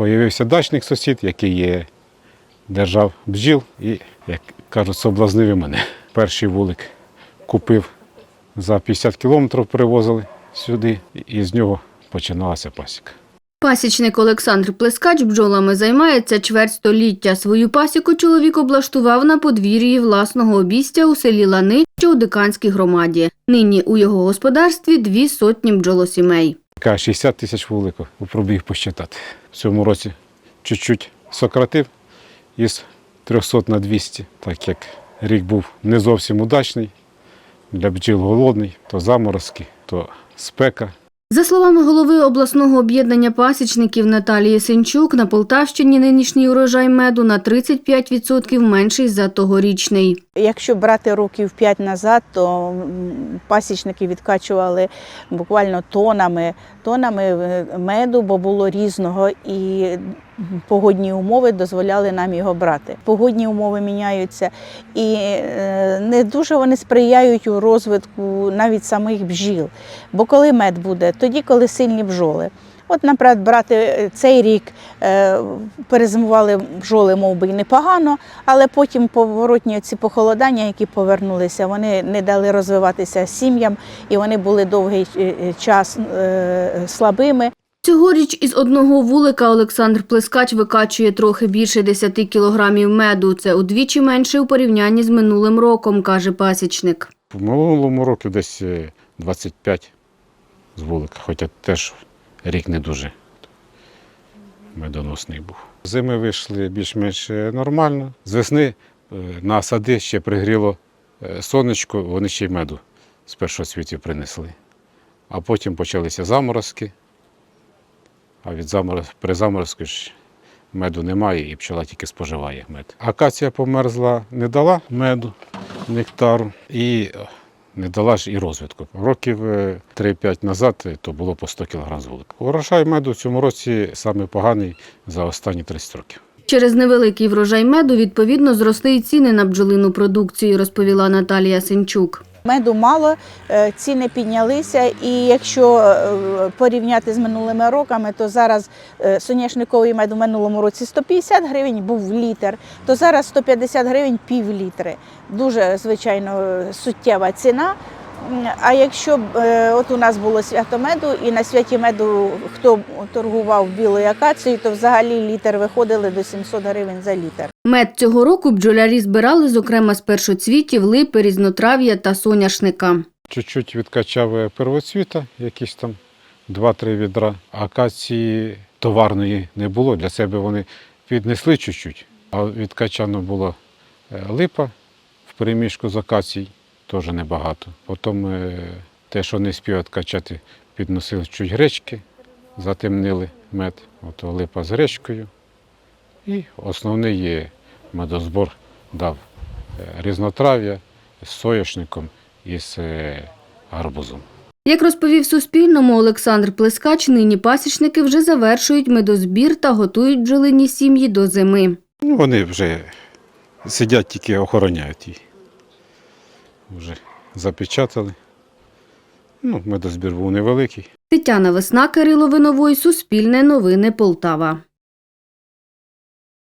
Появився дачник сусід, який є, держав бджіл і, як кажуть, соблазнив мене. Перший вулик купив за 50 кілометрів, перевозили сюди, і з нього починалася пасіка. Пасічник Олександр Плескач бджолами займається чверть століття. Свою пасіку чоловік облаштував на подвір'ї власного обістя у селі Лани, що у Диканській громаді. Нині у його господарстві дві сотні бджолосімей. Така 60 тисяч вуликів у пробіг посчитати. В цьому році чуть-чуть сократив із 300 на 200, так як рік був не зовсім удачний. Для бджіл голодний, то заморозки, то спека. За словами голови обласного об'єднання пасічників Наталії Сенчук, на Полтавщині нинішній урожай меду на 35% менший за тогорічний. Якщо брати років 5 назад, то пасічники відкачували буквально тонами, тонами е, меду, бо було різного, і погодні умови дозволяли нам його брати. Погодні умови міняються, і е, не дуже вони сприяють у розвитку навіть самих бджіл. Бо коли мед буде, тоді, коли сильні бджоли. От, наприклад, брати е, цей рік е, перезимували бджоли, мов би, непогано, але потім поворотні ці похолодання, які повернулися, вони не дали розвиватися сім'ям, і вони були довгий час слабими. Цьогоріч із одного вулика Олександр Плескач викачує трохи більше 10 кілограмів меду. Це удвічі менше у порівнянні з минулим роком, каже пасічник. В минулому році десь е, 25 з вулика, хоча теж рік не дуже медоносний був. Зими вийшли більш-менш е, нормально. З весни е, на сади ще пригріло е, сонечко, вони ще й меду з першого світів принесли. А потім почалися заморозки. А від замороз... при заморозку ж меду немає і пчола тільки споживає мед. Акація померзла, не дала меду, нектару і е, не дала ж і розвитку. Років е, 3-5 назад е, то було по 100 кг з. Урожай меду в цьому році саме поганий за останні 30 років. Через невеликий врожай меду, відповідно, зросли й ціни на бджолину продукцію, розповіла Наталія Сенчук. Меду мало, е, ціни піднялися, і якщо е, порівняти з минулими роками, то зараз е, соняшниковий мед у минулому році 150 гривень був літр, то зараз 150 гривень пів літри. Дуже, звичайно, суттєва ціна. А якщо б от у нас було свято меду, і на святі меду хто торгував білою акацією, то взагалі літр виходили до 700 гривень за літр. Мед цього року бджолярі збирали, зокрема, з першоцвітів, липи, різнотрав'я та соняшника. Чуть-чуть відкачав е, первоцвіта, якісь там 2-3 відра. Акації товарної не було. Для себе вони піднесли чуть-чуть. А відкачано було е, липа в переміжку з акацій, теж небагато. Потім е, те, що не спів відкачати, підносили чуть гречки, затемнили мед. Ото липа з гречкою. І основний є медозбор дав е, різнотрав'я з соняшником і з е, гарбузом. Як розповів Суспільному Олександр Плескач, нині пасічники вже завершують медозбір та готують бджолині сім'ї до зими. Ну, вони вже сидять, тільки охороняють її. Вже запечатали. Ну, медозбір був невеликий. Тетяна Весна, Кирило Виновой, Суспільне новини Полтава.